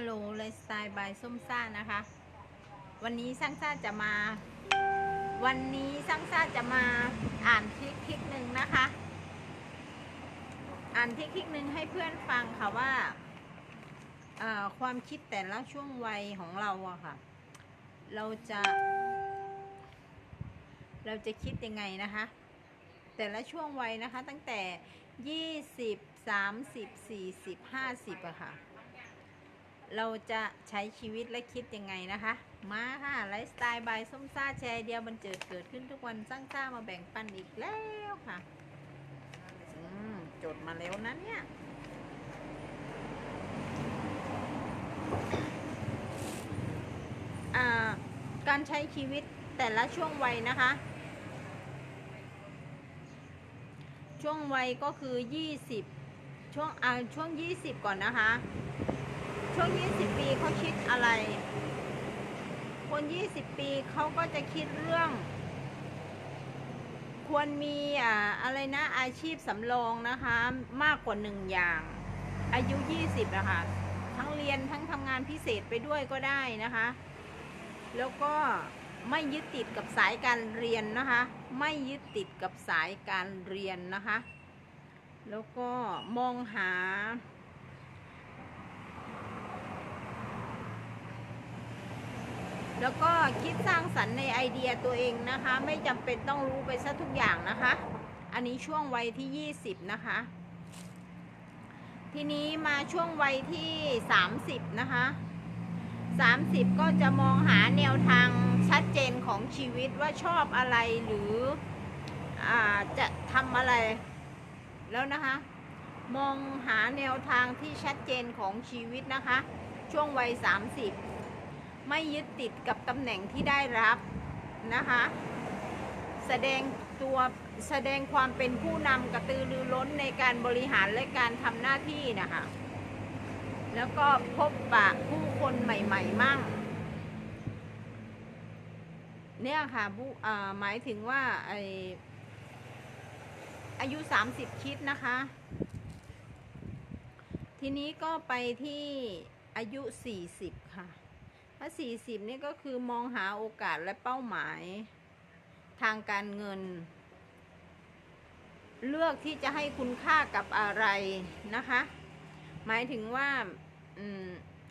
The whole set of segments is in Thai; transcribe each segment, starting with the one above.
ฮัลโหลไลฟ์สไตล์บายส้มซ่านะคะ วันนี้สร้างซ่าจะมา วันนี้สร้างซ่าจะมาอ่านทริคทริคหนึ่งนะคะ อ่านทริคทริคหนึ่งให้เพื่อนฟังค่ะว่าความคิดแต่ละช่วงวัยของเราอะค่ะ เราจะ เราจะคิดยังไงนะคะ แต่ละช่วงวัยนะคะตั้งแต่20 30 40 50อะค่ะ เราจะใช้ชีวิตและคิดยังไงนะคะ มาค่ะ ไลฟ์สไตล์บายส้มซ่าแชร์เดียวบันเจิดเกิดขึ้นทุกวันสร้างซ่ามาแบ่งปันอีกแล้วค่ะจดมาแล้วนะเนี่ย การใช้ชีวิตแต่ละช่วงวัยนะคะ ช่วงวัยก็คือ 20 ช่วงอ่าช่วง 20 ก่อนนะคะ ช่วง 20 ปีเขาคิดอะไร คน 20 ปีเขาก็จะคิดเรื่อง ควรมีอ่าอะไรนะอาชีพสำรองนะคะ มากกว่าหนึ่งอย่าง อายุ 20นะคะทั้งเรียนทั้งทำงานพิเศษไปด้วยก็ได้นะคะ แล้วก็ไม่ยึดติดกับสายการเรียนนะคะ ไม่ยึดติดกับสายการเรียนนะคะ แล้วก็มองหา แล้วก็คิดสร้างสรรค์ในไอเดียตัวเองนะคะ ไม่จำเป็นต้องรู้ไปซะทุกอย่างนะคะ อันนี้ช่วงวัยที่ 20 นะคะ ทีนี้มาช่วงวัยที่ 30 นะคะ 30 ก็จะมองหาแนวทางชัดเจนของชีวิตว่าชอบอะไรหรืออจะทำอะไรแล้วนะคะ มองหาแนวทางที่ชัดเจนของชีวิตนะคะ ช่วงวัย 30 ไม่ยึดติดกับตำแหน่งที่ได้รับนะคะ แสดงตัวแสดงความเป็นผู้นำกระตือรือร้นในการบริหารและการทำหน้าที่นะคะ แล้วก็พบปะผู้คนใหม่ๆมั่ง เนี่ยค่ะผู้หมายถึงว่าไออายุ 30 คิดนะคะ ทีนี้ก็ไปที่อายุ 40 ค่ะ ถ้า40นี่ก็คือมองหาโอกาสและเป้าหมาย ทางการเงิน เลือกที่จะให้คุณค่ากับอะไรนะคะ หมายถึงว่า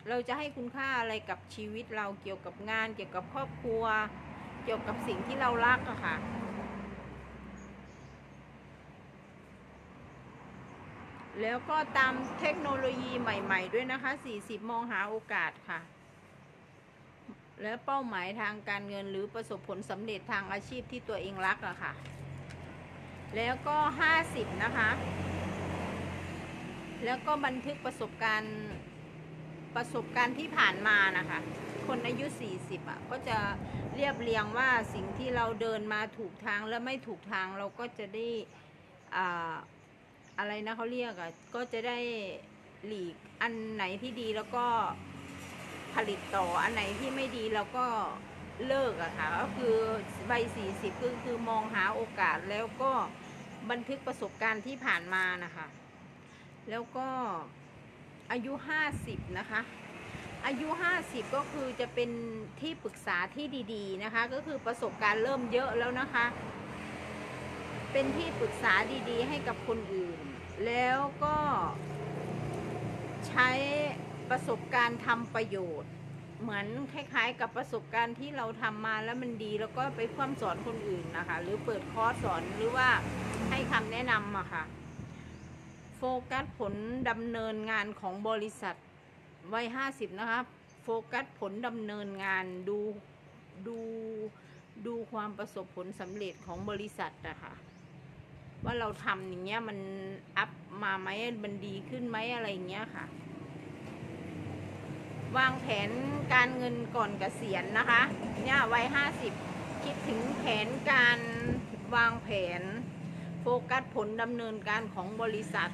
เราจะให้คุณค่าอะไรกับชีวิตเราเกี่ยวกับงาน เกี่ยวกับครอบครัว เกี่ยวกับสิ่งที่เรารักอะค่ะแล้วก็ตามเทคโนโลยีใหม่ ๆ ด้วยนะคะ 40 มองหาโอกาสค่ะ และเป้าหมายทางการเงินหรือประสบผลสำเร็จทางอาชีพที่ตัวเองรักอะค่ะ แล้วก็50นะคะ แล้วก็บันทึกประสบการณ์ประสบการณ์ที่ผ่านมานะคะ คนอายุ 40อะก็จะเรียบเรียงว่าสิ่งที่เราเดินมาถูกทางและไม่ถูกทางเราก็จะได้อ่าอะไรนะเขาเรียกอะก็จะได้หลีกอันไหนที่ดีแล้วก็ ลิตต่ออันไหนที่ไม่ดีเราก็เลิกอะค่ะก็คือใบ40คือคือมองหาโอกาสแล้วก็บันทึกประสบการณ์ที่ผ่านมานะคะ แล้วก็อายุ 50 นะคะ อายุ 50 ก็คือจะเป็นที่ปรึกษาที่ดีๆนะคะ ก็คือประสบการณ์เริ่มเยอะแล้วนะคะ เป็นที่ปรึกษาดีๆ ให้กับคนอื่น แล้วก็ใช้ ประสบการณ์ทำประโยชน์ เหมือนคล้ายๆ กับประสบการณ์ที่เราทำมาแล้วมันดีแล้วก็ไปคว่ำสอนคนอื่นนะคะ หรือเปิดคอร์สสอนหรือว่าให้คำแนะนำอะค่ะ โฟกัสผลดำเนินงานของบริษัทวัยห้าสิบนะคะโฟกัสผลดำเนินงานดูดูดูความประสบผลสำเร็จของบริษัทอะค่ะว่าเราทำอย่างเงี้ยมันอัพมาไหมมันดีขึ้นไหมอะไรอย่างเงี้ยค่ะ วางแผนการเงินก่อนเกษียณนะคะ เนี่ยวัยห้าสิบคิดถึงแผนการวางแผน โฟกัสผลดำเนินการของบริษัท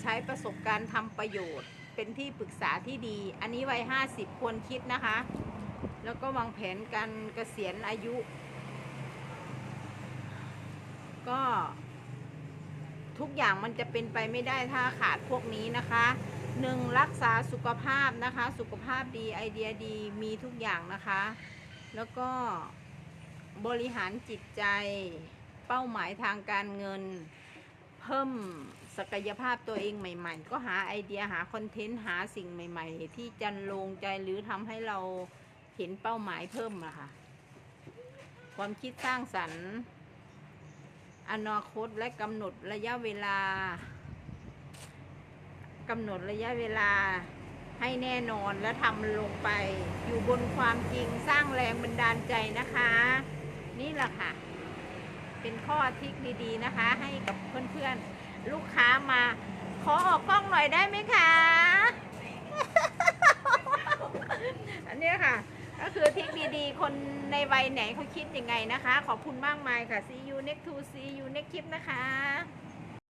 ใช้ประสบการณ์ทำประโยชน์ เป็นที่ปรึกษาที่ดี อันนี้วัยห้าสิบควรคิดนะคะ แล้วก็วางแผนการเกษียณอายุ ก็ทุกอย่างมันจะเป็นไปไม่ได้ถ้าขาดพวกนี้นะคะ หนึ่งรักษาสุขภาพนะคะ สุขภาพดีไอเดียดีมีทุกอย่างนะคะ แล้วก็บริหารจิตใจ เป้าหมายทางการเงิน เพิ่มศักยภาพตัวเองใหม่ๆ ก็หาไอเดียหาคอนเทนต์หาสิ่งใหม่ ๆ ที่จันลงใจหรือทำให้เราเห็นเป้าหมายเพิ่มอะค่ะความคิดสร้างสรรค์ อนาคตและกำหนดระยะเวลา กำหนดระยะเวลาให้แน่นอนและทำลงไป อยู่บนความจริงสร้างแรงบันดาลใจนะคะ นี่แหละค่ะ เป็นข้อทิคดีๆนะคะ ให้กับเพื่อนๆ ลูกค้ามา ขอออกกล้องหน่อยได้ไหมคะ อันนี้ค่ะ ก็คือทิคดีๆ คนในวัยไหนเขาคิดยังไงนะคะ ขอบคุณมากมายค่ะ see you next to see you next คลิปนะคะ